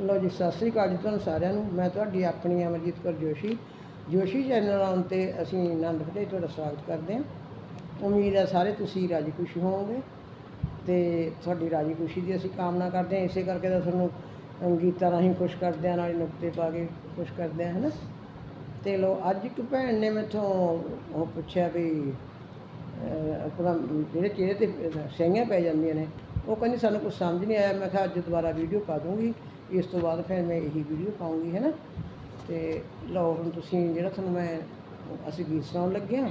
ਲੋ ਜੀ, ਸਤਿ ਸ੍ਰੀ ਅਕਾਲ ਜੀ ਤੁਹਾਨੂੰ ਸਾਰਿਆਂ ਨੂੰ। ਮੈਂ ਤੁਹਾਡੀ ਆਪਣੀ ਅਮਰਜੀਤ ਕੌਰ ਜੋਸ਼ੀ। ਜੋਸ਼ੀ ਚੈਨਲ ਆਉਣ ਤੇ ਅਸੀਂ ਆਨੰਦ ਫਤਿਹ ਤੁਹਾਡਾ ਸਵਾਗਤ ਕਰਦੇ ਹਾਂ। ਉਮੀਦ ਹੈ ਸਾਰੇ ਤੁਸੀਂ ਰਾਜੀ ਖੁਸ਼ੀ ਹੋਵੋਗੇ ਤੇ ਤੁਹਾਡੀ ਰਾਜੀ ਖੁਸ਼ੀ ਦੀ ਅਸੀਂ ਕਾਮਨਾ ਕਰਦੇ ਹਾਂ। ਇਸੇ ਕਰਕੇ ਤਾਂ ਤੁਹਾਨੂੰ ਗੀਤਾਂ ਰਾਹੀਂ ਖੁਸ਼ ਕਰਦੇ ਹਾਂ, ਨਾਲੇ ਨੁਕਤੇ ਪਾ ਕੇ ਖੁਸ਼ ਕਰਦੇ ਹਾਂ, ਹੈਨਾ? ਤੇ ਲੋ ਅੱਜ ਇੱਕ ਭੈਣ ਨੇ ਮੈਥੋਂ ਉਹ ਪੁੱਛਿਆ ਵੀ ਆਪਣਾ ਜਿਹੜੇ ਚਿਹਰੇ ਤੇ ਸਹੀਆਂ ਪੈ ਜਾਂਦੀਆਂ ਨੇ, ਉਹ ਕਹਿੰਦੀ ਸਾਨੂੰ ਕੁਝ ਸਮਝ ਨਹੀਂ ਆਇਆ। ਮੈਂ ਕਿਹਾ ਅੱਜ ਦੁਬਾਰਾ ਵੀਡੀਓ ਪਾ ਦੂੰਗੀ। ਇਸ ਤੋਂ ਬਾਅਦ ਫਿਰ ਮੈਂ ਇਹੀ ਵੀਡੀਓ ਪਾਉਂਗੀ ਹੈ ਨਾ ਤੇ ਲਓ ਹੁਣ ਤੁਸੀਂ ਜਿਹੜਾ ਤੁਹਾਨੂੰ ਮੈਂ, ਅਸੀਂ ਗੀਤ ਸੁਣਾਉਣ ਲੱਗੇ ਹਾਂ।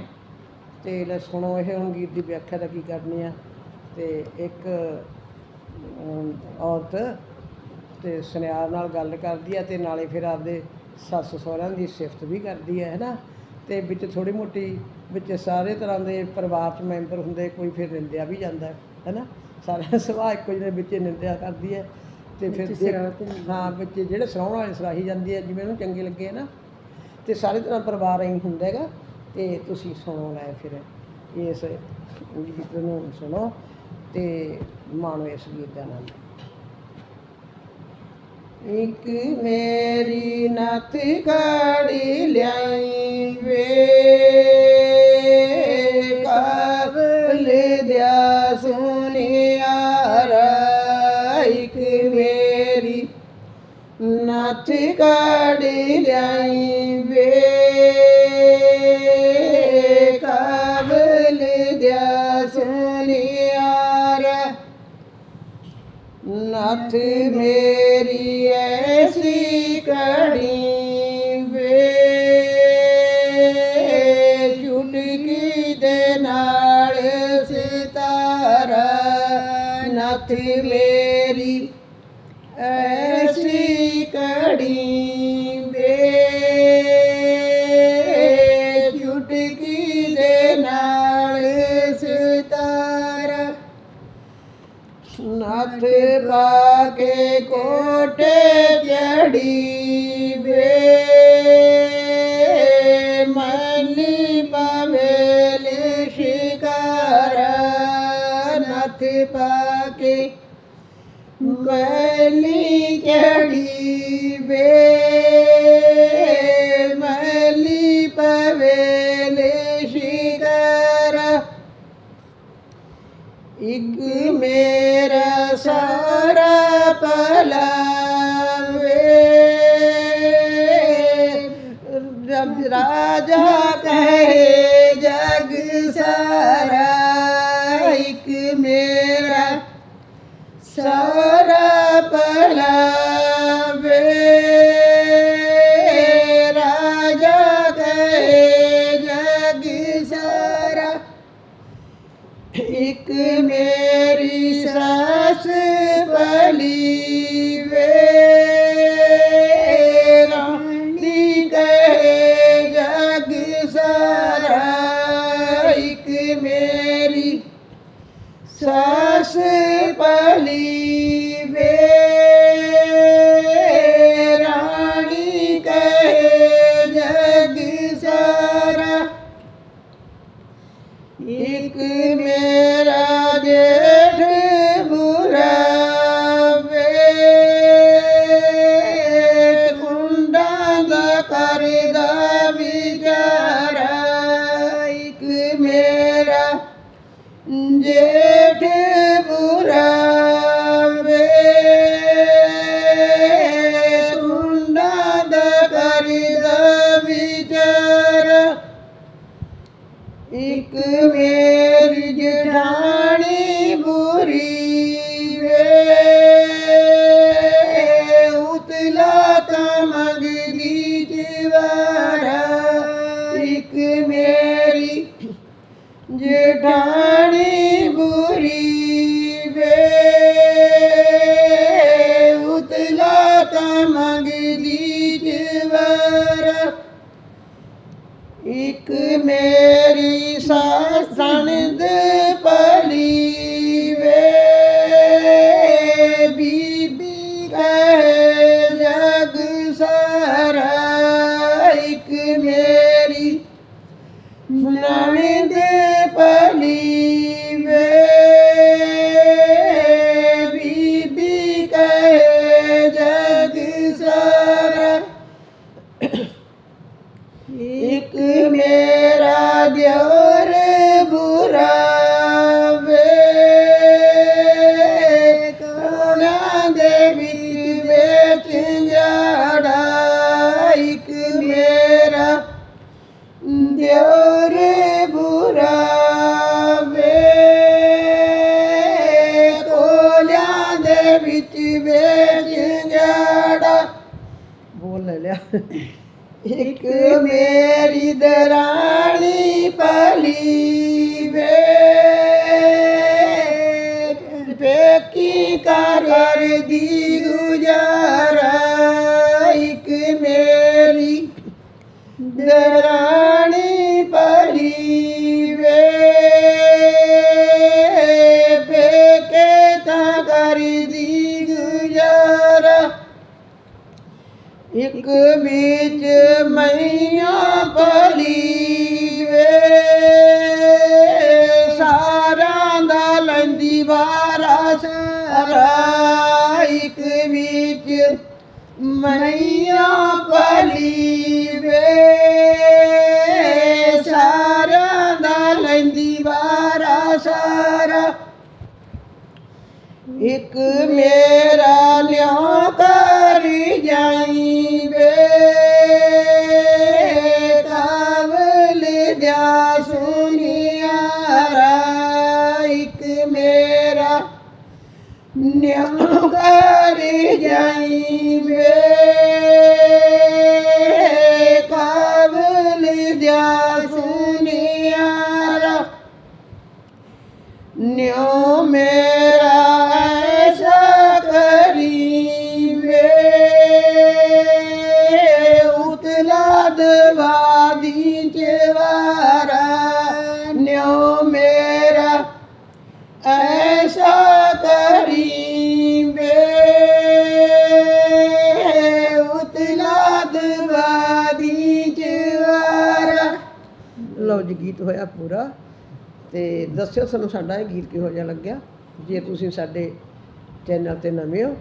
ਤੇ ਲੈ ਸੁਣੋ ਇਹ ਹੁਣ ਗੀਤ ਦੀ ਵਿਆਖਿਆ ਦਾ ਕੀ ਕਰਨੀ ਆ? ਤੇ ਇੱਕ ਔਰਤ ਤੇ ਸੁਨਿਆਰ ਨਾਲ ਗੱਲ ਕਰਦੀ ਆ ਤੇ ਨਾਲੇ ਫਿਰ ਆਪਦੇ ਸੱਸ ਸਹੁਰਿਆਂ ਦੀ ਸਿਫਤ ਵੀ ਕਰਦੀ ਹੈ ਹੈਨਾ? ਤੇ ਵਿੱਚ ਥੋੜੀ ਮੋਟੀ, ਵਿੱਚ ਸਾਰੇ ਤਰ੍ਹਾਂ ਦੇ ਪਰਿਵਾਰ ਚ ਮੈਂਬਰ ਹੁੰਦੇ, ਕੋਈ ਫਿਰ ਨਿੰਦਿਆ ਵੀ ਜਾਂਦਾ ਹੈ ਹੈਨਾ ਸਾਰਾ ਸੁਭਾਅ ਇੱਕੋ ਜਿਹੇ ਵਿੱਚ ਨਿੰਦਿਆ ਕਰਦੀ ਹੈ ਤੇ ਫਿਰ ਹਾਂ ਵਿੱਚ ਜਿਹੜੇ ਸੁਣਾਉਣ ਵਾਲੇ ਸਰਾਹੀ ਜਾਂਦੀ ਹੈ ਜਿਵੇਂ ਉਹਨੂੰ ਚੰਗੇ ਲੱਗੇ ਨਾ ਤੇ ਸਾਰੇ ਤਰ੍ਹਾਂ ਪਰਿਵਾਰ ਐਂ ਹੁੰਦਾ ਹੈਗਾ ਤੇ ਤੁਸੀਂ ਸੁਣੋ ਲੈ ਫਿਰ ਇਸ ਗੀਤ ਨੂੰ ਸੁਣੋ ਤੇ ਮਾਣੋ ਇਸ ਗੀਤ ਦਾ ਆਨੰਦ ਇੱਕ ਮੇਰੀ ਨੱਥ ਕਾੜੀ ਲਿਆਈ ਵੇ। ਨਥ ਮੇਰੀ ਐਸੀ ਕੜੀ ਵੇ। ਚੁਟਕੀ ਦੇ ਨਾਲ ਸਿਤਾਰਾ। ਨਥ ਮੇਰੀ ਕੋਟੇ ਚੜੀ ਵੇ ਮਨੀ ਪਵੇਲ ਸ਼ਿਕਾਰ ਨੱਥ ਪਾ ਕੇ। ਮੈਲੀ ਚੜੀ ਵੇ ਮੈਲੀ ਪਵੇਲ ਸ਼ਿਕਾਰ ਇੱਕ ਮੇਰਾ ਸਾਰਾ ਪਲਾਵੇ ਸਾਸ ਇੱਕ ਮੇਰੀ ਜਠਾਣੀ ਵਿੱਚ ਜੜਾ ਲਿਆ। ਇੱਕ ਮੇਰੀ ਦਰਾਣੀ ਪਲੀ ਵੇ ਪੇਕੀ ਕਰਦੀ ਗੁਜ਼ਾਰਾ। ਇੱਕ ਮੇਰੀ ਦਰਾਣੀ ਮੇਰਾ ਲਿਆ ਕਰ ਜਾਈ ਵੇ। ਕਾਵਲ ਜਾ ਸੁਨਿਆਰਾ ਇੱਕ ਮੇਰਾ ਨਿਆ ਕਰੀ ਜਾਈ ਵੇ। ਤੇ ਦੱਸਿਓ ਸਾਨੂੰ ਸਾਡਾ ਇਹ ਗੀਤ ਕਿਹੋ ਜਿਹਾ ਲੱਗਿਆ। ਜੇ ਤੁਸੀਂ ਸਾਡੇ ਚੈਨਲ ਤੇ ਨਵੇਂ ਹੋ,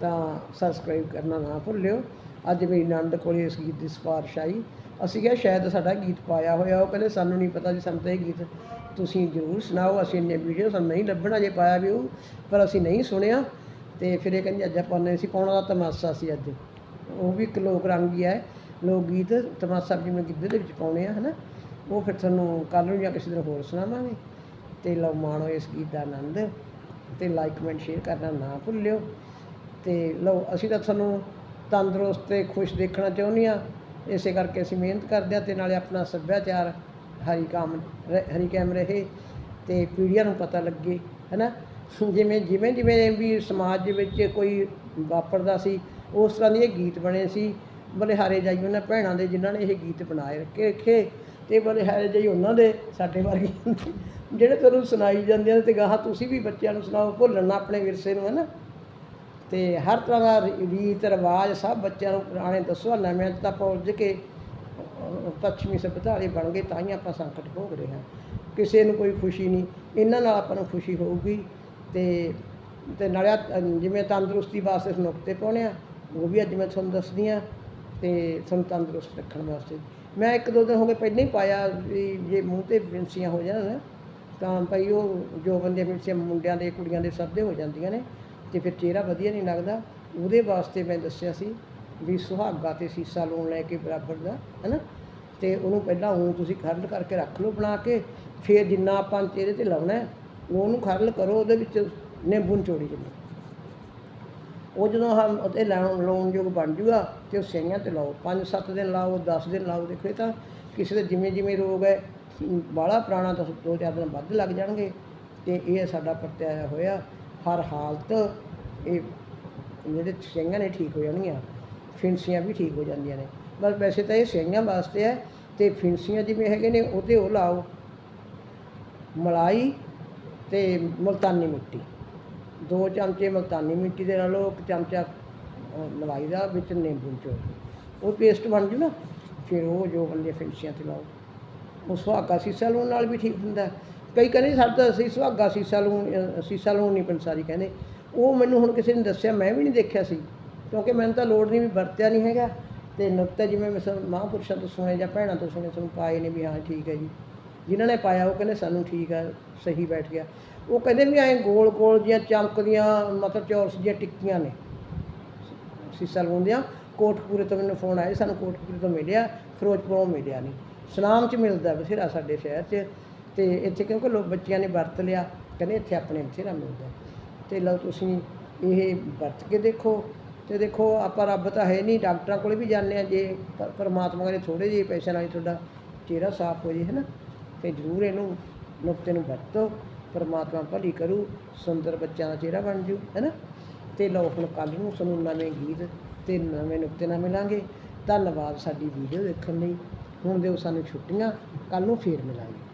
ਤਾਂ ਸਬਸਕ੍ਰਾਈਬ ਕਰਨਾ ਨਾ ਭੁੱਲਿਓ। ਅੱਜ ਮੇਰੀ ਨੰਦ ਕੋਲੇ ਇਸ ਗੀਤ ਦੀ ਸਿਫਾਰਿਸ਼ ਆਈ। ਅਸੀਂ ਕਿਹਾ ਸ਼ਾਇਦ ਸਾਡਾ ਗੀਤ ਪਾਇਆ ਹੋਇਆ, ਉਹ ਕਹਿੰਦੇ ਸਾਨੂੰ ਨਹੀਂ ਪਤਾ ਜੀ, ਸਾਨੂੰ ਤਾਂ ਇਹ ਗੀਤ ਤੁਸੀਂ ਜ਼ਰੂਰ ਸੁਣਾਓ। ਅਸੀਂ ਇੰਨੇ ਵੀਡੀਓ ਸਾਨੂੰ ਨਹੀਂ ਲੱਭਣਾ, ਜੇ ਪਾਇਆ ਵੀ ਉਹ ਪਰ ਅਸੀਂ ਨਹੀਂ ਸੁਣਿਆ। ਤੇ ਫਿਰ ਇਹ ਕਹਿੰਦੇ ਅੱਜ ਆਪਾਂ ਨੇ ਸੀ ਪਾਉਣਾ ਦਾ ਤਮਾਸ਼ਾ ਸੀ ਅੱਜ। ਉਹ ਵੀ ਇੱਕ ਲੋਕ ਰੰਗੀ ਹੈ ਲੋਕ ਗੀਤ ਤਮਾਸ਼ਾ ਜਿਵੇਂ ਗਿੱਧੇ ਦੇ ਵਿੱਚ ਪਾਉਣੇ ਆ, ਹਨਾ? ਉਹ ਫਿਰ ਤੁਹਾਨੂੰ ਕੱਲ ਨੂੰ ਜਾਂ ਕਿਸੇ ਦਿਨ ਹੋਰ ਸੁਣਾਵਾਂਗੇ। ਤੇ ਲਓ ਮਾਣੋ ਇਸ ਗੀਤ ਦਾ ਆਨੰਦ ਤੇ ਲਾਈਕ ਕਮੈਂਟ ਸ਼ੇਅਰ ਕਰਨਾ ਨਾ ਭੁੱਲਿਓ। ਤੇ ਲਓ ਅਸੀਂ ਤਾਂ ਤੁਹਾਨੂੰ ਤੰਦਰੁਸਤ ਤੇ ਖੁਸ਼ ਦੇਖਣਾ ਚਾਹੁੰਦੇ ਆ ਇਸੇ ਕਰਕੇ ਅਸੀਂ ਮਿਹਨਤ ਕਰਦੇ ਆ ਤੇ ਨਾਲੇ ਆਪਣਾ ਸੱਭਿਆਚਾਰ ਹਰੀ ਕਾਮ ਰ- ਹਰੀ ਕਾਇਮ ਰਹੇ ਤੇ ਪੀੜ੍ਹੀਆਂ ਨੂੰ ਪਤਾ ਲੱਗੇ, ਹੈਨਾ? ਜਿਵੇਂ ਜਿਵੇਂ ਜਿਵੇਂ ਵੀ ਸਮਾਜ ਦੇ ਵਿੱਚ ਕੋਈ ਵਾਪਰਦਾ ਸੀ, ਉਸ ਤਰ੍ਹਾਂ ਦੇ ਇਹ ਗੀਤ ਬਣੇ ਸੀ। ਬਲਿਹਾਰੇ ਜਾਈ ਉਹਨਾਂ ਭੈਣਾਂ ਦੇ ਜਿਨ੍ਹਾਂ ਨੇ ਇਹ ਗੀਤ ਬਣਾਏ ਰੱਖੇ ਰੱਖੇ ਤੇ ਬਲਿਹਾਰੇ ਜਾਈ ਉਹਨਾਂ ਦੇ, ਸਾਡੇ ਵਰਗੇ ਜਿਹੜੇ ਤੁਹਾਨੂੰ ਸੁਣਾਈ ਜਾਂਦੇ ਨੇ ਤੇ ਗਾਹਾਂ ਤੁਸੀਂ ਵੀ ਬੱਚਿਆਂ ਨੂੰ ਸੁਣਾਓ, ਭੁੱਲਣ ਨਾ ਆਪਣੇ ਵਿਰਸੇ ਨੂੰ, ਹੈਨਾ। ਤੇ ਹਰ ਤਰ੍ਹਾਂ ਦਾ ਰੀਤ, ਰਿਵਾਜ ਸਭ ਬੱਚਿਆਂ ਨੂੰ ਪੁਰਾਣੇ ਦੱਸੋ ਨਵਿਆਂ ਤਾਂ ਪਹੁੰਚ ਕੇ ਪੱਛਮੀ ਸਭਿਅਤਾ ਵਾਲੇ ਬਣ ਗਏ, ਤਾਂ ਹੀ ਆਪਾਂ ਸੰਕਟ ਭੋਗ ਰਹੇ ਹਾਂ। ਕਿਸੇ ਨੂੰ ਕੋਈ ਖੁਸ਼ੀ ਨਹੀਂ, ਇਹਨਾਂ ਨਾਲ ਆਪਾਂ ਨੂੰ ਖੁਸ਼ੀ ਹੋਊਗੀ। ਤੇ ਤੇ ਨਾਲੇ ਜਿਵੇਂ ਤੰਦਰੁਸਤੀ ਵਾਸਤੇ ਨੁਕਤੇ ਪਾਉਣੇ ਆ, ਉਹ ਵੀ ਅੱਜ ਮੈਂ ਤੁਹਾਨੂੰ ਦੱਸਦੀ ਆ ਤੇ ਤੁਹਾਨੂੰ ਤੰਦਰੁਸਤ ਰੱਖਣ ਵਾਸਤੇ। ਮੈਂ ਇੱਕ ਦੋ ਦਿਨ ਹੋ ਗਏ ਪਹਿਲਾਂ ਹੀ ਪਾਇਆ ਵੀ ਜੇ ਮੂੰਹ ਤੇ ਫਿੰਸੀਆਂ ਹੋ ਜਾਣ, ਤਾਂ ਭਾਈ ਉਹ ਜੋ ਬੰਦੇ ਫਿੰਸੀਆਂ ਮੁੰਡਿਆਂ ਦੇ, ਕੁੜੀਆਂ ਦੇ ਸਭ ਦੇ ਹੋ ਜਾਂਦੀਆਂ ਨੇ, ਤੇ ਫਿਰ ਚਿਹਰਾ ਵਧੀਆ ਨਹੀਂ ਲੱਗਦਾ। ਉਹਦੇ ਵਾਸਤੇ ਮੈਂ ਦੱਸਿਆ ਸੀ ਵੀ ਸੁਹਾਗਾ ਤੇ ਸੀਸਾ ਲਾਉਣ ਲੈ ਕੇ ਬਰਾਬਰ ਦਾ, ਹੈਨਾ? ਤੇ ਉਹਨੂੰ ਪਹਿਲਾਂ ਉਹ ਤੁਸੀਂ ਖਰਲ ਕਰਕੇ ਰੱਖ ਲਓ ਬਣਾ ਕੇ, ਫਿਰ ਜਿੰਨਾ ਆਪਾਂ ਚਿਹਰੇ ਤੇ ਲਾਉਣਾ, ਉਹਨੂੰ ਖਰਲ ਕਰੋ, ਉਹਦੇ ਵਿੱਚ ਨਿੰਬੂ ਨਿਚੋੜੀ ਜਿੰਨੀ। ਉਹ ਜਦੋਂ ਹਮ ਉਤੇ ਲਾਉਣ ਲਾਉਣ ਯੋਗ ਬਣ ਜੂਗਾ ਤੇ ਉਹ ਸਈਆਂ ਤੇ ਲਾਓ। 5-7 ਦਿਨ ਲਾਓ 10 ਦਿਨ ਲਾਓ, ਦੇਖੋ ਤਾਂ ਕਿਸੇ ਦੇ ਜਿਵੇਂ ਜਿਵੇਂ ਰੋਗ ਹੈ, ਬਾਹਲਾ ਪੁਰਾਣਾ ਤਾਂ ਦੋ ਚਾਰ ਦਿਨ ਵੱਧ ਲੱਗ ਜਾਣਗੇ। ਤੇ ਇਹ ਸਾਡਾ ਪ੍ਰਤਿਆਇਆ ਹੋਇਆ, ਹਰ ਹਾਲਤ ਇਹ ਜਿਹੜੇ ਸਈਆਂ ਨੇ ਠੀਕ ਹੋ ਜਾਣਗੀਆਂ ਫਿੰਸੀਆਂ ਵੀ ਠੀਕ ਹੋ ਜਾਂਦੀਆਂ ਨੇ। ਬਸ ਵੈਸੇ ਤਾਂ ਇਹ ਸਈਆਂ ਵਾਸਤੇ ਹੈ ਤੇ ਫਿੰਸੀਆਂ ਜਿਵੇਂ ਹੈਗੇ ਨੇ ਉਹਤੇ ਉਹ ਲਾਓ, ਮਲਾਈ ਤੇ ਮੁਲਤਾਨੀ ਮਿੱਟੀ। ਦੋ ਚਮਚੇ ਮੁਲਤਾਨੀ ਮਿੱਟੀ ਦੇ ਨਾਲ ਇੱਕ ਚਮਚਾ ਅਹ, ਮਲਾਈ ਦਾ ਵਿੱਚ ਨਿੰਬੂ ਚੋ। ਉਹ ਪੇਸਟ ਬਣ ਜੂ ਨਾ ਫਿਰ ਉਹ ਜੋ ਬੰਦੇ ਫਿੰਸੀਆਂ ਤੇ ਲਾਓ। ਉਹ ਸੁਹਾਗਾ ਸੀਸਾ ਲੂਣ ਨਾਲ ਵੀ ਠੀਕ ਹੁੰਦਾ। ਕਈ ਕਹਿੰਦੇ ਸਾਡੇ ਤਾਂ ਅਸੀਂ ਸੁਹਾਗਾ ਸੀਸਾ ਲੂਣ ਸੀਸਾ ਲੂਣ ਨਹੀਂ ਪੰਸਾਰੀ ਕਹਿੰਦੇ। ਉਹ ਮੈਨੂੰ ਹੁਣ ਕਿਸੇ ਨੇ ਦੱਸਿਆ ਮੈਂ ਵੀ ਨਹੀਂ ਦੇਖਿਆ ਸੀ। ਕਿਉਂਕਿ ਮੈਨੂੰ ਤਾਂ ਲੋੜ ਨਹੀਂ ਵੀ ਵਰਤਿਆ ਨਹੀਂ ਹੈਗਾ। ਤੇ ਨੁਕਤਾ ਜਿਵੇਂ ਮੈਂ ਮਹਾਂਪੁਰਸ਼ਾਂ ਤੋਂ ਸੁਣੇ ਜਾਂ ਭੈਣਾਂ ਤੋਂ ਸੁਣੇ ਤੁਹਾਨੂੰ ਪਾਏ ਨੇ ਵੀ ਹਾਂ ਠੀਕ ਹੈ ਜੀ। ਜਿਨ੍ਹਾਂ ਨੇ ਪਾਇਆ ਉਹ ਕਹਿੰਦੇ ਸਾਨੂੰ ਠੀਕ ਆ ਸਹੀ ਬੈਠ ਗਿਆ। ਉਹ ਕਹਿੰਦੇ ਵੀ ਐਂ ਗੋਲ ਗੋਲ ਜਿਹੀਆਂ ਚਮਕਦੀਆਂ, ਮਤਲਬ ਚੌਰਸ ਜਿਹੀਆਂ ਟਿੱਕੀਆਂ ਨੇ। ਸੀਸਾ ਲਵਾਉਂਦਿਆਂ ਕੋਟਕਪੂਰੇ ਤੋਂ ਮੈਨੂੰ ਫੋਨ ਆਇਆ, ਸਾਨੂੰ ਕੋਟਕਪੂਰੇ ਤੋਂ ਮਿਲਿਆ, ਫਿਰੋਜ਼ਪੁਰੋਂ ਮਿਲਿਆ ਨਹੀਂ ਸਲਾਮ ਚ ਮਿਲਦਾ ਬਥੇਰਾ ਸਾਡੇ ਸ਼ਹਿਰ 'ਚ ਤੇ ਇੱਥੇ ਕਿਉਂਕਿ ਲੋਕ ਬੱਚਿਆਂ ਨੇ ਵਰਤ ਲਿਆ, ਕਹਿੰਦੇ ਇੱਥੇ ਆਪਣੇ ਬਥੇਰਾ ਮਿਲਦਾ। ਤੇ ਲਓ ਤੁਸੀਂ ਇਹ ਵਰਤ ਕੇ ਦੇਖੋ ਤੇ ਦੇਖੋ ਆਪਾਂ ਰੱਬ ਤਾਂ ਹੈ ਨਹੀਂ ਡਾਕਟਰਾਂ ਕੋਲੇ ਵੀ ਜਾਂਦੇ ਆ ਜੇ ਪਰਮਾਤਮਾ ਕਰੇ ਥੋੜੇ ਜਿਹੇ ਪੈਸੇ ਨਾਲ ਹੀ ਤੁਹਾਡਾ ਚਿਹਰਾ ਸਾਫ਼ ਹੋ ਜੇ ਹੈ ਨਾ ਤੇ ਜ਼ਰੂਰ ਇਹਨੂੰ ਨੁਕਤੇ ਨੂੰ ਵਰਤੋ। ਪਰਮਾਤਮਾ ਭਲੀ ਕਰੂ, ਸੁੰਦਰ ਬੱਚਿਆਂ ਦਾ ਚਿਹਰਾ ਬਣ ਜੂ ਹੈ ਨਾ ਤੇ ਲਓ ਹੁਣ ਕੱਲ੍ਹ ਨੂੰ ਸਾਨੂੰ ਨਵੇਂ ਗੀਤ ਤੇ ਨਵੇਂ ਨੁਕਤੇ ਨਾਲ ਮਿਲਾਂਗੇ। ਧੰਨਵਾਦ ਸਾਡੀ ਵੀਡੀਓ ਦੇਖਣ ਲਈ। ਹੁਣ ਦਿਓ ਸਾਨੂੰ ਛੁੱਟੀਆਂ, ਕੱਲ੍ਹ ਨੂੰ ਫੇਰ ਮਿਲਾਂਗੇ।